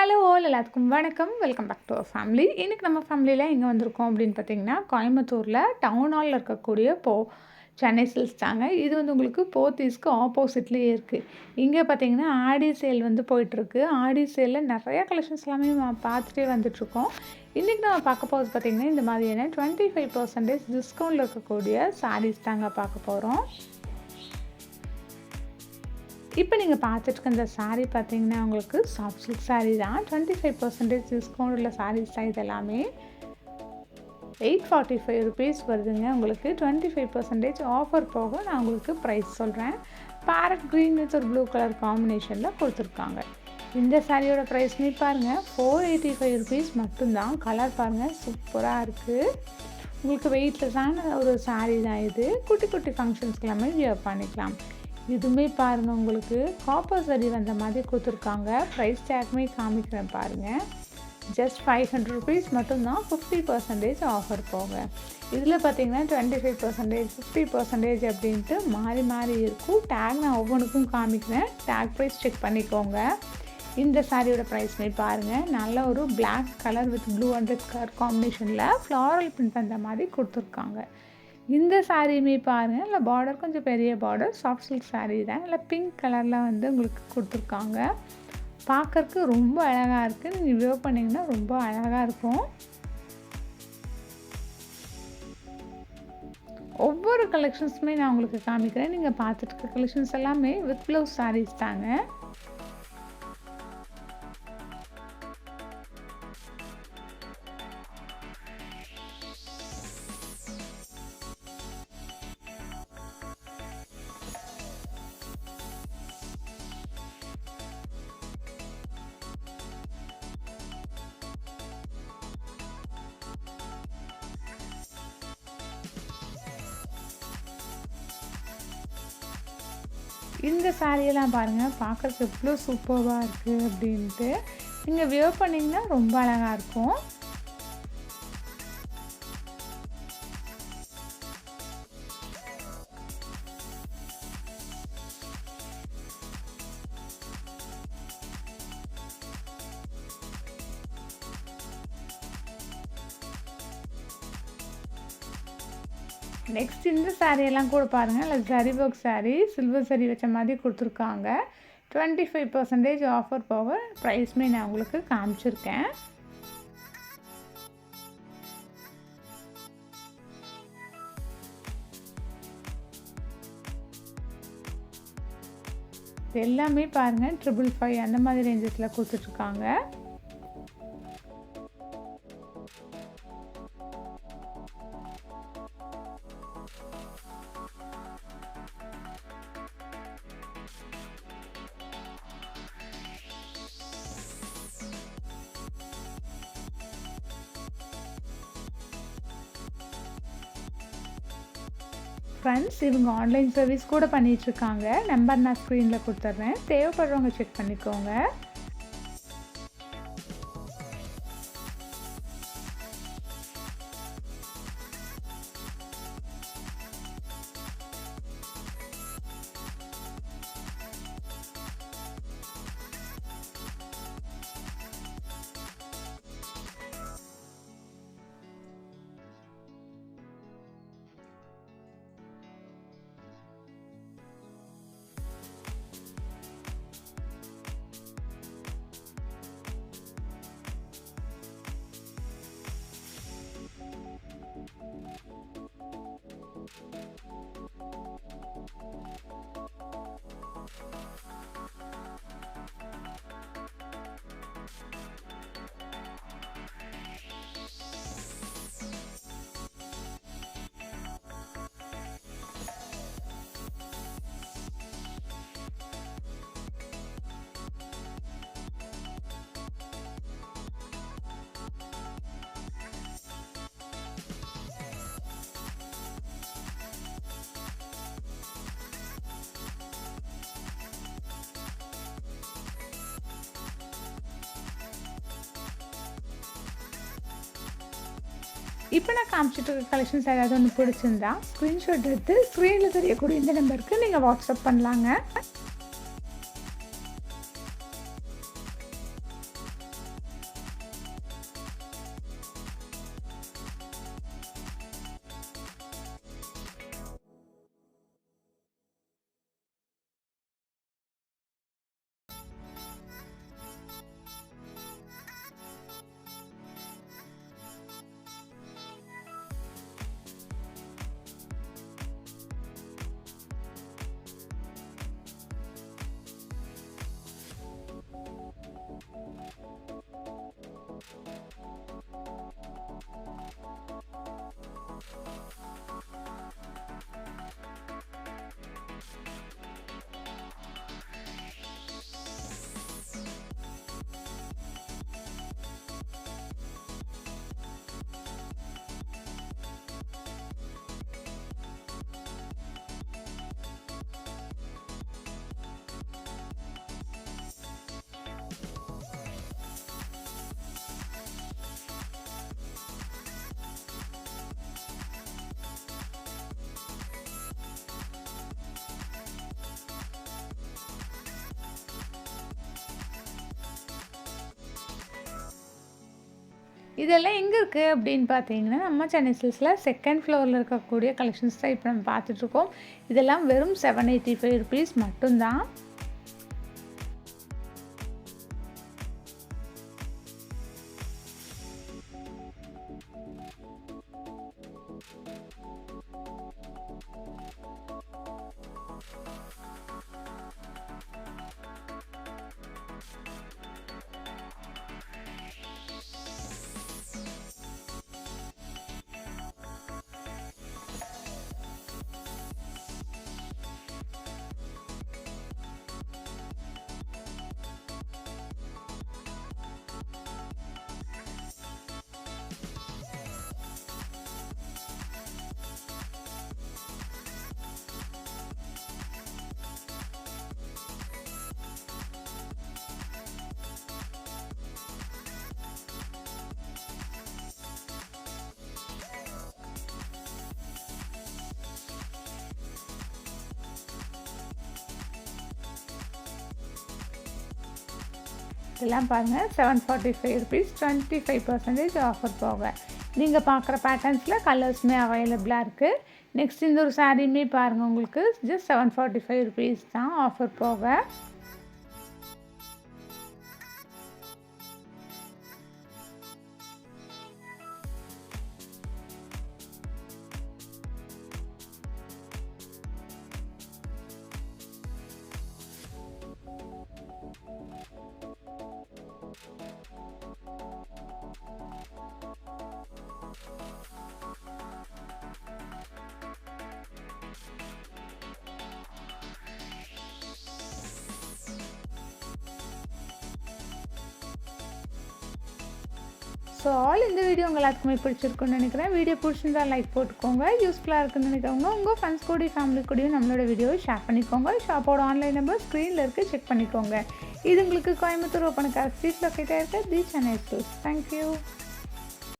Hello all எல்லாத்துக்கும் வணக்கம். Welcome back to our family இன்றைக்கி நம்ம ஃபேமிலியில் எங்கே வந்திருக்கோம் அப்படின்னு பார்த்தீங்கன்னா கோயம்புத்தூரில் டவுன் ஹாலில் இருக்கக்கூடிய போ சென்னை சில்ஸ் தாங்க. இது வந்து உங்களுக்கு போத்தீஸ்க்கு ஆப்போசிட்லேயே இருக்குது இங்கே பார்த்தீங்கன்னா ஆடி சேல் வந்து போயிட்டுருக்கு. ஆடி சேலில் நிறையா கலெக்ஷன்ஸ் எல்லாமே நம்ம பார்த்துட்டே வந்துட்ருக்கோம் இன்றைக்கி நம்ம பார்க்க போகிறது பார்த்திங்கன்னா இந்த மாதிரியான டுவெண்ட்டி ஃபைவ் பர்சன்டேஜ் டிஸ்கவுண்ட்டில் இருக்கக்கூடிய சாரீஸ் தாங்க பார்க்க போகிறோம் இப்போ நீங்கள் பார்த்துட்டு இந்த சாரீ பார்த்தீங்கன்னா உங்களுக்கு சாஃப்ட் சில்க் சாரீ தான். டுவெண்ட்டி ஃபைவ் பர்சன்டேஜ் டிஸ்கவுண்ட் உள்ள சாரீஸ் தான் இது எல்லாமே எயிட் ஃபார்ட்டி ஃபைவ் ருபீஸ் வருதுங்க. உங்களுக்கு டுவெண்ட்டி ஃபைவ் பர்சன்டேஜ் ஆஃபர் போக நான் உங்களுக்கு ப்ரைஸ் சொல்கிறேன் பேரட் க்ரீன் வித் ஒரு ப்ளூ கலர் காம்பினேஷனில் கொடுத்துருக்காங்க. இந்த சாரியோட ப்ரைஸ்மே பாருங்கள் ஃபோர் எயிட்டி ஃபைவ் ருபீஸ் மட்டும்தான். கலர் பாருங்கள் சூப்பராக இருக்குது உங்களுக்கு வெயிட்லெஸ்ஸான ஒரு சாரீ தான் இது. குட்டி குட்டி ஃபங்க்ஷன்ஸ்க்கு எல்லாமே வியர் பண்ணிக்கலாம். இதுவுமே பாருங்கள் உங்களுக்கு. காப்பர் சரி வந்த மாதிரி கொடுத்துருக்காங்க. ப்ரைஸ் டேக்குமே காமிக்கிறேன் பாருங்கள் ஜஸ்ட் ஃபைவ் ஹண்ட்ரட் ருபீஸ் மட்டும்தான் ஃபிஃப்டி பர்சன்டேஜ் ஆஃபர் போங்க. இதில் பார்த்தீங்கன்னா twenty five percentage fifty percentage அப்படின்ட்டு மாறி மாறி இருக்கும். டேக் நான் ஒவ்வொன்றுக்கும் காமிக்கிறேன். டேக் ப்ரைஸ் செக் பண்ணிக்கோங்க. இந்த சாரியோட ப்ரைஸ்மே பாருங்கள் நல்ல ஒரு black colour with blue and red colour காம்பினேஷனில் ஃப்ளாரல் பிரிண்ட் அந்த மாதிரி கொடுத்துருக்காங்க. இந்த சாரியுமே பாருங்கள் இல்லை பார்டர் கொஞ்சம் பெரிய பார்டர் சாஃப்ட் சில்க் சாரீ தான். இல்லை பிங்க் கலரில் வந்து உங்களுக்கு கொடுத்துருக்காங்க. பார்க்கறக்கு ரொம்ப அழகாக இருக்குது நீங்கள் வியர் பண்ணிங்கன்னா ரொம்ப அழகாக இருக்கும். ஒவ்வொரு கலெக்ஷன்ஸுமே நான் உங்களுக்கு காமிக்கிறேன். நீங்கள் பார்த்துட்டு இருக்க கலெக்ஷன்ஸ் எல்லாமே வித் ப்ளவுஸ் சாரீஸ் தாங்க. இந்த சாரியெல்லாம் பாருங்கள் பார்க்குறதுக்கு எவ்வளோ சூப்பராக இருக்குது அப்படின்ட்டு. நீங்கள் வியர் பண்ணிங்கன்னா ரொம்ப அழகாக இருக்கும். நெக்ஸ்ட் இந்த சாரியெல்லாம் கூட பாருங்கள் இல்லை சரி ஒர்க் சாரீ சில்வர் சரி வச்ச மாதிரி கொடுத்துருக்காங்க. டுவெண்ட்டி ஃபைவ் பர்சன்டேஜ் ஆஃபர் போக ப்ரைஸ்மே நான் உங்களுக்கு காமிச்சிருக்கேன். எல்லாமே பாருங்கள் ட்ரிபிள் ஃபைவ் அந்த மாதிரி ரேஞ்சஸில் கொடுத்துட்ருக்காங்க ஃப்ரெண்ட்ஸ் இவங்க ஆன்லைன் சர்வீஸ் கூட பண்ணிகிட்ருக்காங்க நம்பர் நான் ஸ்க்ரீனில் கொடுத்துட்றேன் தேவைப்படுறவங்க செக் பண்ணிக்கோங்க. இப்போ நான் காமிச்சிட்டு இருக்க கலெக்ஷன்ஸ் ஏதாவது ஒன்று பிடிச்சிருந்தா ஸ்க்ரீன்ஷாட் எடுத்து ஸ்க்ரீனில் தெரியக்கூடிய இந்த நம்பருக்கு நீங்கள் வாட்ஸ்அப் பண்ணலாங்க. இதெல்லாம் எங்கே இருக்குது அப்படின்னு பார்த்தீங்கன்னா நம்ம சென்னை சில்ஸில் செகண்ட் ஃப்ளோரில் இருக்கக்கூடிய கலெக்ஷன்ஸ் தான் இப்போ நம்ம பார்த்துட்ருக்கோம் இதெல்லாம் வெறும் செவன் எயிட்டி ஃபைவ் ருபீஸ் மட்டும்தான். இதெல்லாம் பாருங்கள் seven forty five rupees twenty five percentage offer போக நீங்கள் பார்க்குற பேட்டர்ன்ஸில் கலர்ஸுமே அவைலபிளாக இருக்குது நெக்ஸ்ட் இந்த ஒரு சாரியுமே பாருங்கள் உங்களுக்கு. Just seven forty five rupees தான் ஆஃபர் போக. ஸோ ஆல் இந்த வீடியோ உங்கள் எல்லாத்துக்குமே பிடிச்சிருக்குன்னு நினைக்கிறேன். வீடியோ பிடிச்சிருந்தா லைக் போட்டுக்கோங்க. யூஸ்ஃபுல்லாக இருக்குன்னு நினைக்கிறவங்க உங்கள் ஃப்ரெண்ட்ஸ் கூடயும் ஃபேமிலி கூடயும் நம்மளோட வீடியோவை ஷேர் பண்ணிக்கோங்க. ஷாப்போட ஆன்லைன் நம்பர் ஸ்க்ரீனில் இருக்குது செக் பண்ணிக்கோங்க. இது உங்களுக்கு கோயம்புத்தூர் ஓப்பனுக்காக ஸ்ட்ரீட் லொக்கேட்டாக இருக்க தி சென்னை ஸ்டோர்ஸ் தேங்க்யூ